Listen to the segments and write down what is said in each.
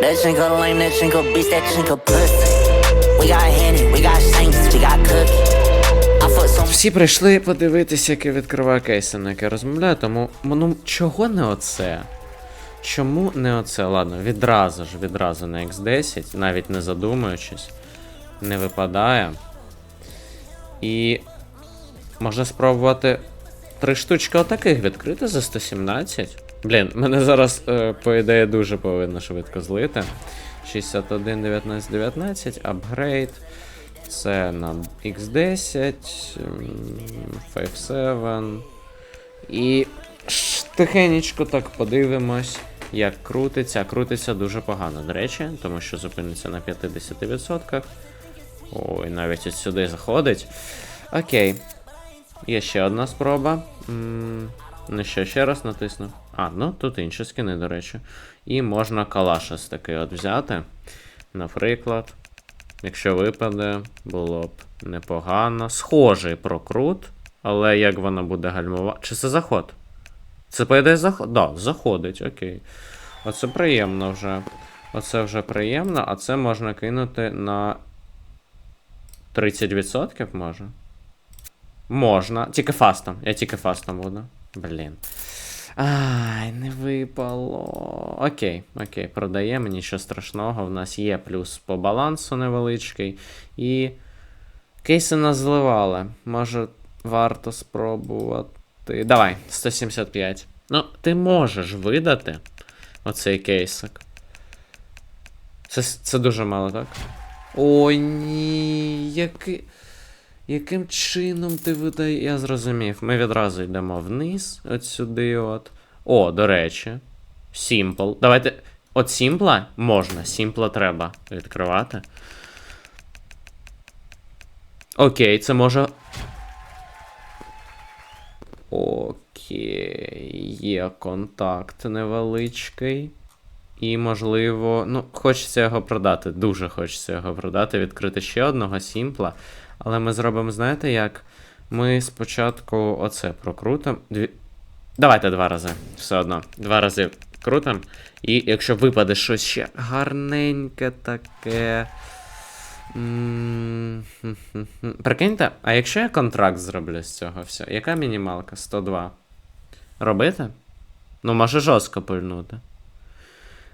That chinko lame, that chinko beast, that chinko pussy. We got Henny, we got Shanks, we got Cookie. Всі прийшли подивитися, як я відкриваю кейси, на яке розмовляю, тому ну чого не оце? Чому не оце? Ладно, відразу ж, відразу на X10, навіть не задумуючись, не випадає. І можна спробувати три штучки отаких відкрити за 117. Блін, мене зараз, е, по ідеї, дуже повинно швидко злити. 61, 19, 19, апгрейд. Це на X10, 5.7. І тихенечко так подивимось, як крутиться. Крутиться дуже погано, до речі, тому що зупиниться на 50%. Ой, навіть от сюди заходить. Окей. Є ще одна спроба. Ну що, ще раз натисну. А, ну тут інші скини, до речі. І можна калашес такий от взяти. Наприклад. Якщо випаде, було б непогано. Схожий прокрут, але як воно буде гальмувати. Чи це заход? Це по ідеї заход? Да, заходить, окей. Оце приємно вже. Оце вже приємно, а це можна кинути на 30% може? Можна. Тільки фастом. Я тільки фастом буду. Блін. Ай, не випало. Окей, окей, продаємо, нічого страшного. В нас є плюс по балансу невеличкий. І кейси нас зливали. Може, варто спробувати. Давай, 175. Ну, ти можеш видати оцей кейсик. Це, це дуже мало, так? Ой, ні, який. Яким чином ти видає. Я зрозумів. Ми відразу йдемо вниз, от сюди, от. О, до речі. Simple. Давайте. От Сімпла можна, Сімпла треба відкривати. Окей, це може. Окей, є контакт невеличкий. І, можливо, ну, хочеться його продати. Дуже хочеться його продати, відкрити ще одного Сімпла. Але ми зробимо, знаєте як? Ми спочатку оце прокрутимо. Дві... Давайте два рази. Все одно. Два рази крутимо. І якщо випаде щось ще гарненьке таке. Прикиньте, а якщо я контракт зроблю з цього всього? Яка мінімалка? 102. Робити? Ну, може жорстко пильнути.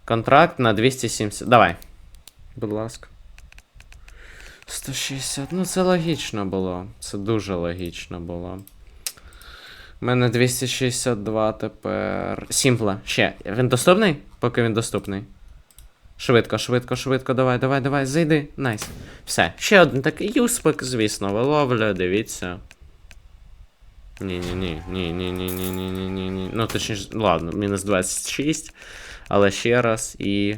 Контракт на 270. Давай. Будь ласка. 160. Ну, це логічно було. Це дуже логічно було. У мене 262 тепер. Сімпла. Ще. Він доступний? Поки він доступний. Швидко, швидко, швидко, давай, давай, давай, зайди. Найс. Все. Ще один такий юспик, звісно, виловлює, дивіться. Ні-ні-ні, ні-ні-ні-ні-ні-ні-ні. Ну, точніше, ладно, мінус 26. Але ще раз і.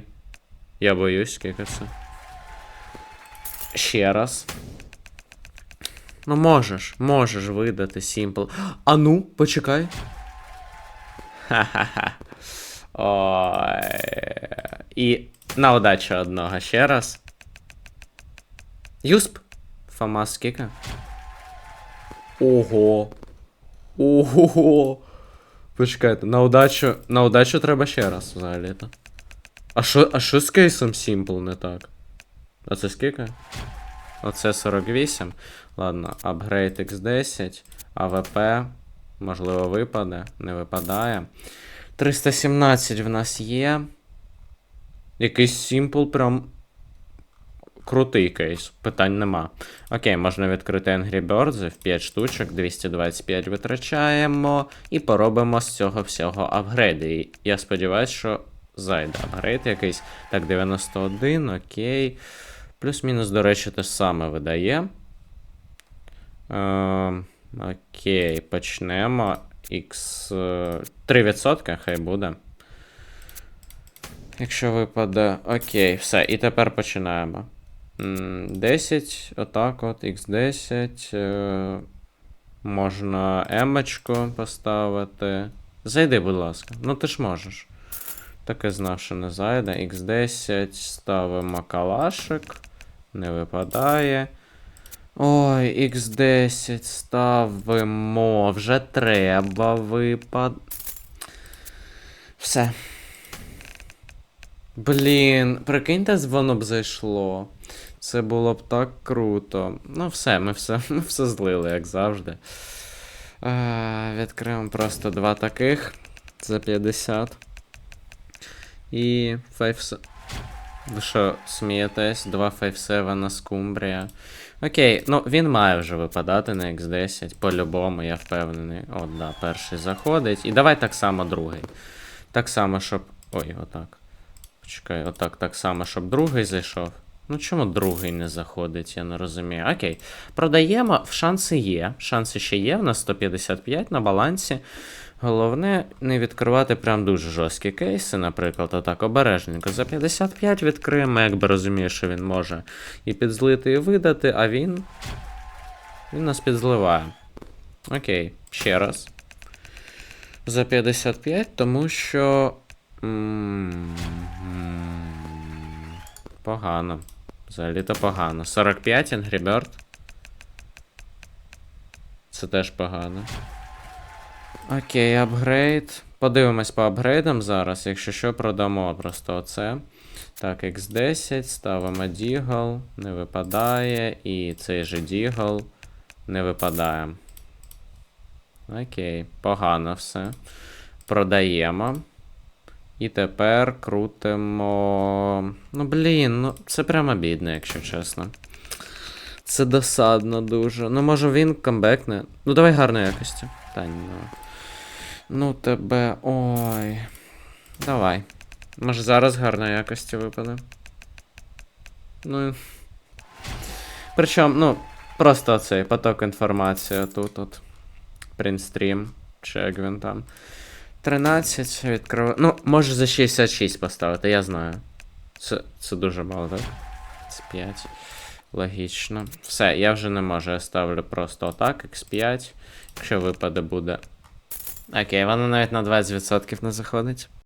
Я боюсь, це. Ще раз. Ну, можеш, можеш видати Simple. А ну, почекай. Ха-ха-ха. Ой. І на удачу одного ще раз. Юсп. Фомас скільки? Ого. Ого. Почекайте, на удачу. На удачу треба ще раз взагалі-то. А що, а що з кейсом Simple не так? А це скільки? Оце 48. Ладно, апгрейд X10, АВП. Можливо, випаде, не випадає. 317 в нас є. Якийсь Simple прям. Крутий кейс, питань нема. Окей, можна відкрити Angry Birds в 5 штучок, 225 витрачаємо. І поробимо з цього всього апгрейди. І я сподіваюся, що зайде апгрейд якийсь. Так, 91, окей. Плюс-мінус, до речі, те саме видає. Е, окей, почнемо. X 3%, хай буде. Якщо випаде. Окей, все. І тепер починаємо. 10, отак от, X10. Е, можна емочку поставити. Зайди, будь ласка. Ну ти ж можеш. Таке знав, що не зайде. X10 ставимо калашик. Не випадає. Ой, X10 ставимо. Вже треба випад. Все. Блін, прикиньте, воно б зайшло. Це було б так круто. Ну, все, ми все, ми все злили, як завжди. Е, відкриємо просто два таких за 50. І 5... Ви що, смієтесь? Два 5-7 на скумбрія. Окей, ну він має вже випадати на X10, по-любому, я впевнений. От, да, перший заходить. І давай так само другий. Так само, щоб. Ой, отак. Почекай, отак, так само, щоб другий зайшов. Ну чому другий не заходить, я не розумію. Окей. Продаємо, шанси є. Шанси ще є, в нас 155 на балансі. Головне не відкривати прям дуже жорсткі кейси, наприклад, отак обережненько. За 55 відкриємо, якби розумію, що він може і підзлити, і видати, а він. Він нас підзливає. Окей, ще раз. За 55, тому що. Погано. Взагалі-то погано. 45 Angry Bird. Це теж погано. Окей, апгрейд. Подивимось по апгрейдам зараз. Якщо що, продамо просто оце. Так, X10, ставимо Deagle, не випадає. І цей же Deagle не випадає. Окей, погано все. Продаємо. І тепер крутимо. Ну, блін, ну це прямо бідно, якщо чесно. Це досадно дуже. Ну, може він камбекне. Ну, давай гарної якості. Та ні, ну. Тебе. Ой. Давай. Може зараз гарної якості випаде. Ну. Причому, ну, просто оцей поток інформації тут от. Принстрім. Чи як він там. 13 відкриваю. Ну, може за 66 поставити, я знаю. Це, це дуже мало, так? Це 5. Логічно. Все, я вже не можу. Я ставлю просто отак, X5. Якщо випаде буде. Окей, вона навіть на 20% не заходить.